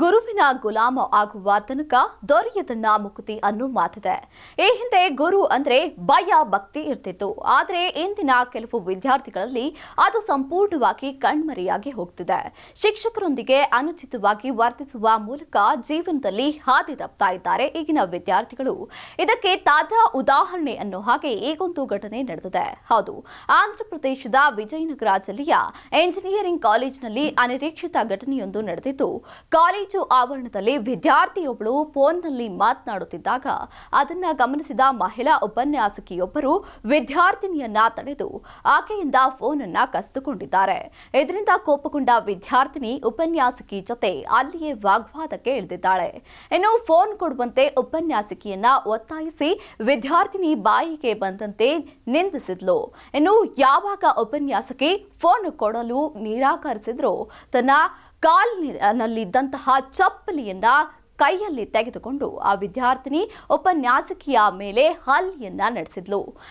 ಗುರುವಿನ ಗುಲಾಮ ಆಗುವ ತನಕ ದೊರೆಯದನ್ನ ಮುಕುತಿ ಅನ್ನು ಮಾತಿದೆ. ಈ ಹಿಂದೆ ಗುರು ಅಂದ್ರೆ ಭಯ ಭಕ್ತಿ ಇರ್ತಿತ್ತು. ಆದರೆ ಇಂದಿನ ಕೆಲವು ವಿದ್ಯಾರ್ಥಿಗಳಲ್ಲಿ ಅದು ಸಂಪೂರ್ಣವಾಗಿ ಕಣ್ಮರೆಯಾಗಿ ಹೋಗ್ತಿದೆ. ಶಿಕ್ಷಕರೊಂದಿಗೆ ಅನುಚಿತವಾಗಿ ವರ್ತಿಸುವ ಮೂಲಕ ಜೀವನದಲ್ಲಿ ಹಾದಿ ತಪ್ತಾ ಇದ್ದಾರೆ ಈಗಿನ ವಿದ್ಯಾರ್ಥಿಗಳು. ಇದಕ್ಕೆ ತಾಜಾ ಉದಾಹರಣೆ ಅನ್ನೋ ಹಾಗೆ ಈಗೊಂದು ಘಟನೆ ನಡೆದಿದೆ. ಹೌದು ಆಂಧ್ರ ಪ್ರದೇಶದ ವಿಜಯನಗರ ಜಿಲ್ಲೆಯ ಎಂಜಿನಿಯರಿಂಗ್ ಕಾಲೇಜಿನಲ್ಲಿ ಅನಿರೀಕ್ಷಿತ ಘಟನೆಯೊಂದು ನಡೆದಿದ್ದು, ಕಾಲೇಜು ಆವರಣದಲ್ಲಿ ವಿದ್ಯಾರ್ಥಿಯೊಬ್ಬಳು ಫೋನ್ನಲ್ಲಿ ಮಾತನಾಡುತ್ತಿದ್ದಾಗ ಅದನ್ನ ಗಮನಿಸಿದ ಮಹಿಳಾ ಉಪನ್ಯಾಸಕಿಯೊಬ್ಬರು ವಿದ್ಯಾರ್ಥಿನಿಯನ್ನ ತಡೆದು ಆಕೆಯಿಂದ ಫೋನ್ ಅನ್ನ ಕಸಿದುಕೊಂಡಿದ್ದಾರೆ. ಇದರಿಂದ ಕೋಪಗೊಂಡ ವಿದ್ಯಾರ್ಥಿನಿ ಉಪನ್ಯಾಸಕಿ ಜೊತೆ ಅಲ್ಲಿಯೇ ವಾಗ್ವಾದಕ್ಕೆ ಇಳಿದಿದ್ದಾಳೆ. ಇನ್ನು ಫೋನ್ ಕೊಡುವಂತೆ ಉಪನ್ಯಾಸಕಿಯನ್ನ ಒತ್ತಾಯಿಸಿ ವಿದ್ಯಾರ್ಥಿನಿ ಬಾಯಿಗೆ ಬಂದಂತೆ ನಿಂದಿಸಿದ್ಲು. ಇನ್ನು ಯಾವಾಗ ಉಪನ್ಯಾಸಕಿ ಫೋನ್ ಕೊಡಲು ನಿರಾಕರಿಸಿದ್ರು, ತನ್ನ ಕಾಲಿನಲ್ಲಿದ್ದಂತಹ ಚಪ್ಪಲಿಯನ್ನ ಕೈಯಲ್ಲಿ ತೆಗೆದುಕೊಂಡು ಆ ವಿದ್ಯಾರ್ಥಿನಿ ಉಪನ್ಯಾಸಕಿಯ ಮೇಲೆ ಹಲ್ಲೆಯನ್ನ ನಡೆಸಿದ್ಲು.